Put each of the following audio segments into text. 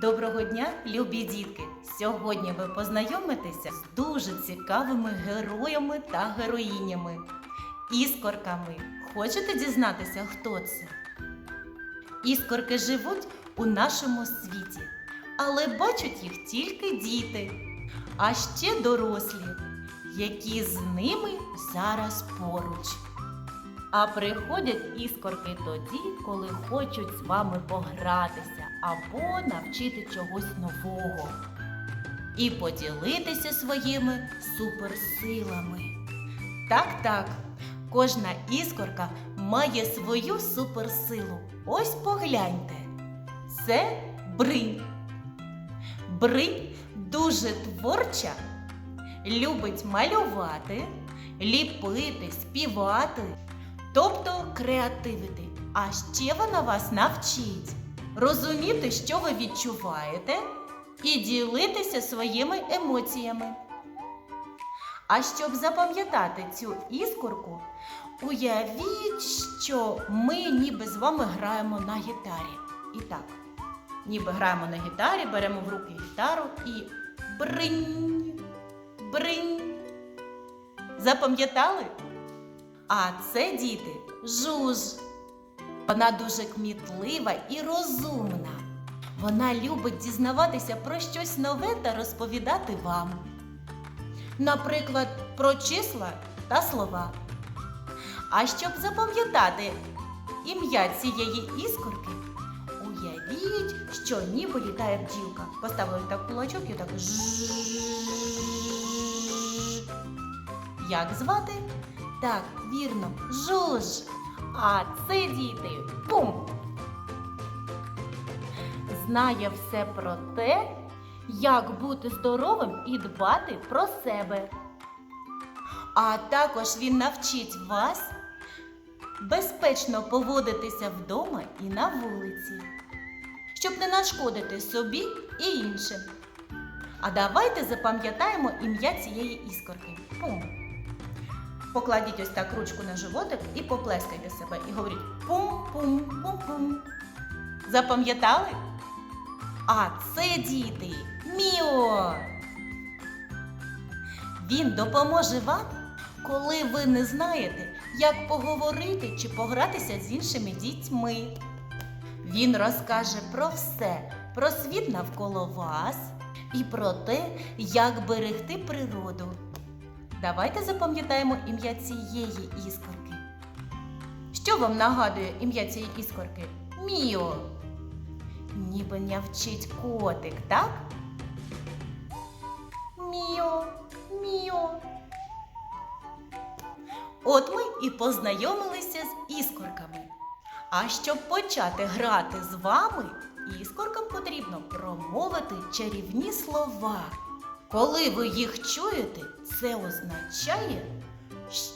Доброго дня, любі дітки! Сьогодні ви познайомитеся з дуже цікавими героями та героїнями, іскорками. Хочете дізнатися, хто це? Іскорки живуть у нашому світі, але бачать їх тільки діти, а ще дорослі, які з ними зараз поруч. А приходять іскорки тоді, коли хочуть з вами погратися або навчити чогось нового. І поділитися своїми суперсилами. Так, так, кожна іскорка має свою суперсилу. Ось погляньте. Це бринь. Бринь дуже творча, любить малювати, ліпити, співати тобто креативити. А ще вона вас навчить розуміти, що ви відчуваєте, і ділитися своїми емоціями. А щоб запам'ятати цю іскорку, уявіть, що ми ніби з вами граємо на гітарі. І так, ніби граємо на гітарі, беремо в руки гітару і бринь, бринь. Запам'ятали? А це діти жуж. Вона дуже кмітлива і розумна. Вона любить дізнаватися про щось нове та розповідати вам. Наприклад, про числа та слова. А щоб запам'ятати ім'я цієї іскорки, уявіть, що ніби літає бджілка. Поставили так кулачок і так. Як звати? Так, вірно, жуж. А це діти. Пум. Знає все про те, як бути здоровим і дбати про себе. А також він навчить вас безпечно поводитися вдома і на вулиці, щоб не нашкодити собі і іншим. А давайте запам'ятаємо ім'я цієї іскорки. Пум. Покладіть ось так ручку на животик і поплескайте себе. І говоріть пум-пум-пум-пум. Запам'ятали? А це діти Міо. Він допоможе вам, коли ви не знаєте, як поговорити чи погратися з іншими дітьми. Він розкаже про все, про світ навколо вас і про те, як берегти природу. Давайте запам'ятаємо ім'я цієї іскорки. Що вам нагадує ім'я цієї іскорки? Міо. Ніби нявчить котик, так? Міо, міо. От ми і познайомилися з іскорками. А щоб почати грати з вами, іскоркам потрібно промовити чарівні слова. Коли ви їх чуєте, це означає,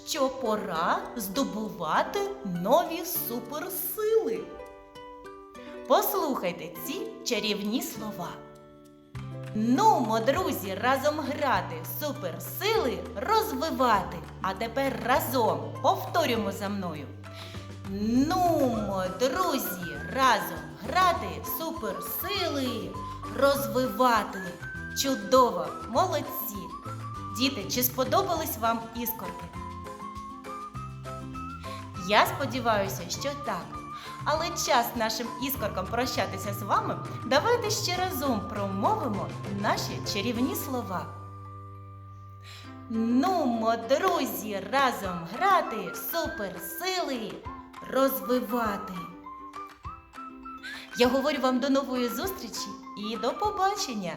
що пора здобувати нові суперсили. Послухайте ці чарівні слова. Нумо, друзі, разом грати, суперсили розвивати. А тепер разом повторюємо за мною. Нумо, друзі, разом грати, суперсили розвивати. Чудово, молодці! Діти, чи сподобались вам іскорки? Я сподіваюся, що так. Але час нашим іскоркам прощатися з вами. Давайте ще разом промовимо наші чарівні слова. Нумо, друзі, разом грати, суперсили розвивати. Я говорю вам до нової зустрічі і до побачення!